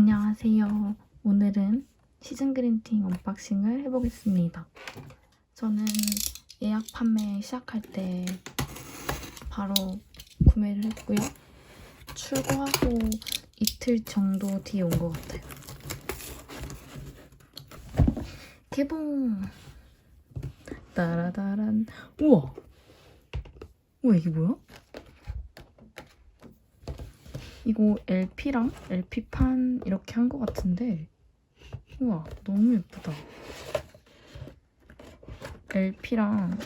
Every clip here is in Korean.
안녕하세요. 오늘은 시즌 그린팅 언박싱을 해보겠습니다. 저는 예약 판매 시작할 때 바로 구매를 했고요. 출고하고 이틀 정도 뒤에 온 것 같아요. 개봉! 따라다란. 우와! 우와, 이게 뭐야? 이거 LP랑 LP판 이렇게 한 것 같은데 우와 너무 예쁘다 LP랑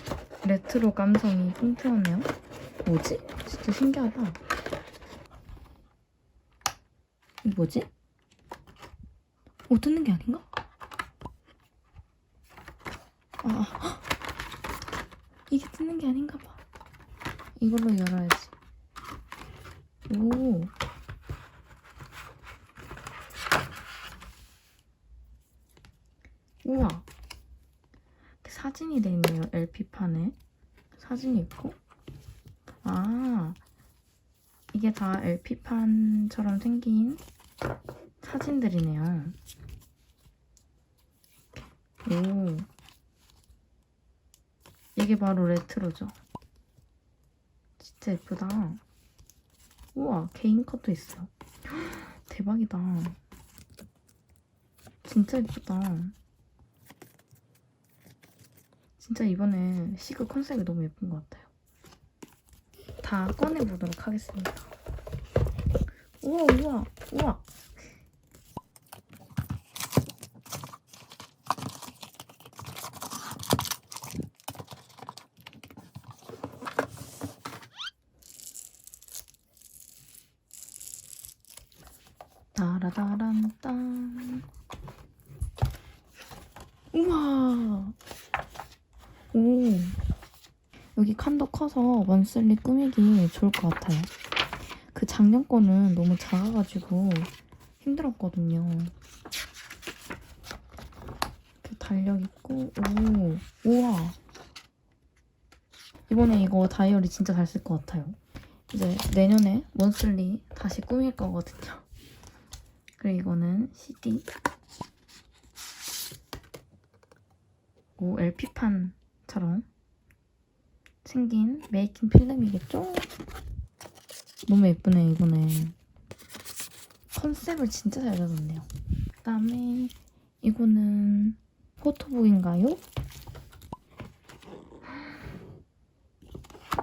레트로 감성이 통통하네요 뭐지? 진짜 신기하다 이거 뭐지? 어 뜯는 게 아닌가? 아 헉! 이게 뜯는 게 아닌가 봐 이걸로 열어야지 오 우와. 사진이 돼 있네요 LP판에. 사진이 있고. 아 이게 다 LP판처럼 생긴 사진들이네요. 오. 이게 바로 레트로죠? 진짜 예쁘다. 우와 개인 컷도 있어 대박이다. 진짜 예쁘다 진짜 이번에 시그 컨셉이 너무 예쁜 것 같아요. 다 꺼내보도록 하겠습니다. 우와, 우와, 우와. 따라다란 딴. 우와. 오. 여기 칸도 커서 원슬리 꾸미기 좋을 것 같아요. 그 작년 거는 너무 작아가지고 힘들었거든요. 이렇게 달력 있고, 오, 우와. 이번에 이거 다이어리 진짜 잘 쓸 것 같아요. 이제 내년에 원슬리 다시 꾸밀 거거든요. 그리고 이거는 CD. 오, LP판 처럼 생긴 메이킹 필름이겠죠? 너무 예쁘네, 이번에. 컨셉을 진짜 잘 잡았네요. 그 다음에 이거는 포토북인가요?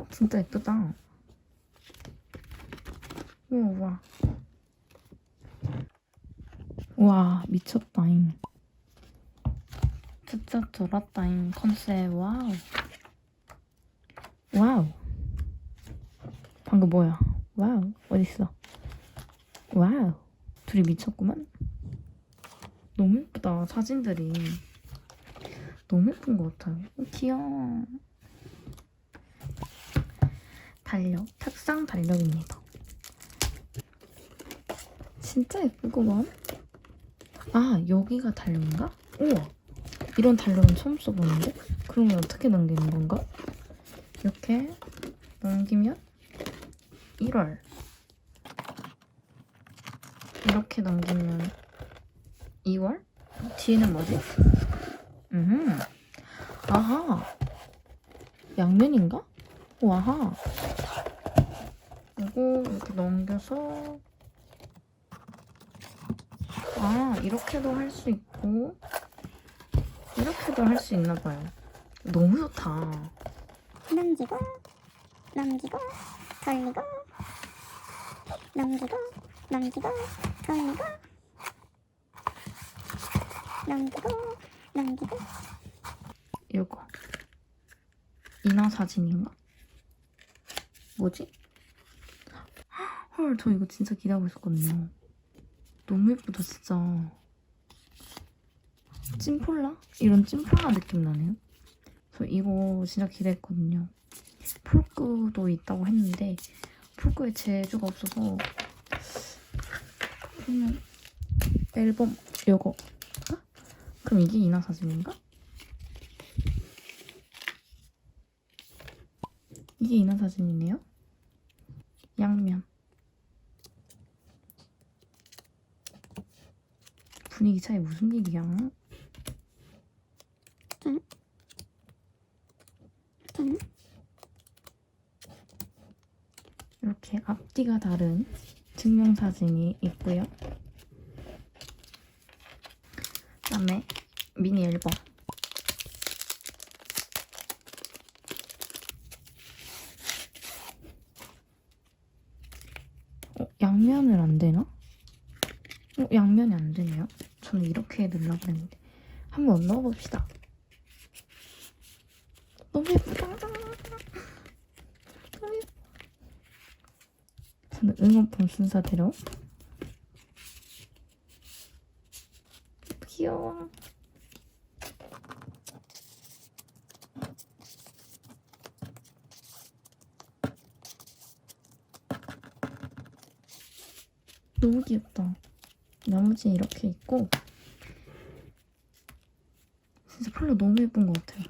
진짜 예쁘다. 우와, 우와. 와, 미쳤다잉. 진짜 돌았다잉, 컨셉. 와우. 와우. 방금 뭐야? 와우. 어딨어? 와우. 둘이 미쳤구만. 너무 예쁘다, 사진들이. 너무 예쁜 것 같아요. 어, 귀여워. 달력, 탁상 달력입니다. 진짜 예쁘구만. 아, 여기가 달력인가? 우와. 이런 달력은 처음 써보는데? 그러면 어떻게 남기는 건가? 이렇게 넘기면 1월 이렇게 넘기면 2월 뒤에는 뭐지? 음 아하 양면인가? 와하 이거 이렇게 넘겨서 아 이렇게도 할 수 있고 이렇게도 할 수 있나 봐요 너무 좋다 넘기고 넘기고 돌리고 넘기고 넘기고 돌리고 넘기고 넘기고 이거 인화 사진인가? 뭐지? 헐, 저 이거 진짜 기대하고 있었거든요. 너무 예쁘다, 진짜. 찐폴라? 이런 찐폴라 느낌 나네요. 저 이거 진짜 기대했거든요. 폴크도 있다고 했는데 폴크에 재주가 없어서 그러면 앨범 이거 할까? 그럼 이게 인화 사진인가? 이게 인화 사진이네요. 양면. 분위기 차이 무슨 일이야? 짠. 짠. 이렇게 앞뒤가 다른 증명사진이 있고요. 그 다음에 미니 앨범. 어, 양면을 안 되나? 어, 양면이 안 되네요. 저는 이렇게 했는데 한번 넣어봅시다. 너무 예쁘다. 너무 예뻐. 저는 응원품 순서대로 귀여워. 너무 귀엽다. 나머지 이렇게 있고 진짜 컬러 너무 예쁜 것 같아요.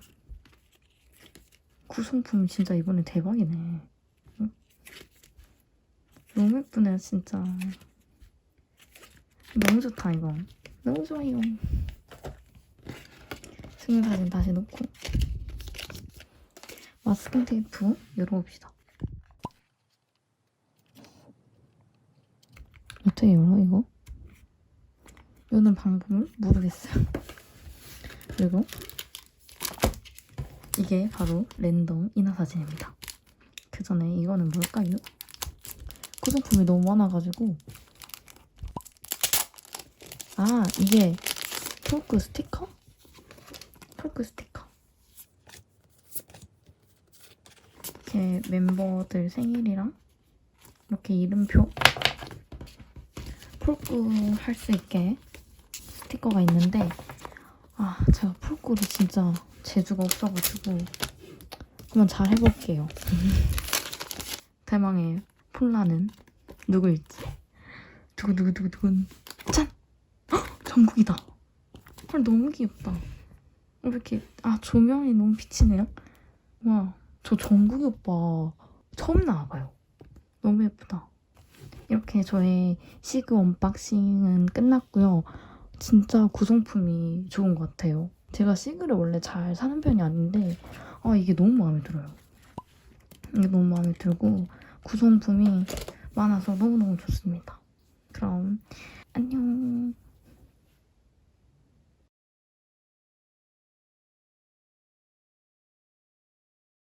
구성품 진짜 이번에 대박이네. 응? 너무 예쁘네 진짜. 너무 좋다 이거. 너무 좋아요. 증명사진 다시 놓고 마스킹 테이프 열어봅시다. 어떻게 열어 이거? 여는 방법을 모르겠어요. 그리고 이게 바로 랜덤 인화 사진입니다. 그 전에 이거는 뭘까요? 구성품이 너무 많아가지고. 아 이게 폴크 스티커? 폴크 스티커. 이렇게 멤버들 생일이랑 이렇게 이름표. 폴크 할수 있게 스티커가 있는데 아 제가 폴크를 진짜 재주가 없어가지고 한번 잘 해볼게요. 대망의 폴라는 누구일지? 두구두구두구두구 짠! 헉! 정국이다. 헐 너무 귀엽다. 왜 이렇게 아 조명이 너무 비치네요? 와저 정국이 오빠 처음 나와봐요. 너무 예쁘다. 이렇게 저의 시그 언박싱은 끝났고요. 진짜 구성품이 좋은 것 같아요. 제가 시그를 원래 잘 사는 편이 아닌데 아 이게 너무 마음에 들어요. 이게 너무 마음에 들고 구성품이 많아서 너무너무 좋습니다. 그럼 안녕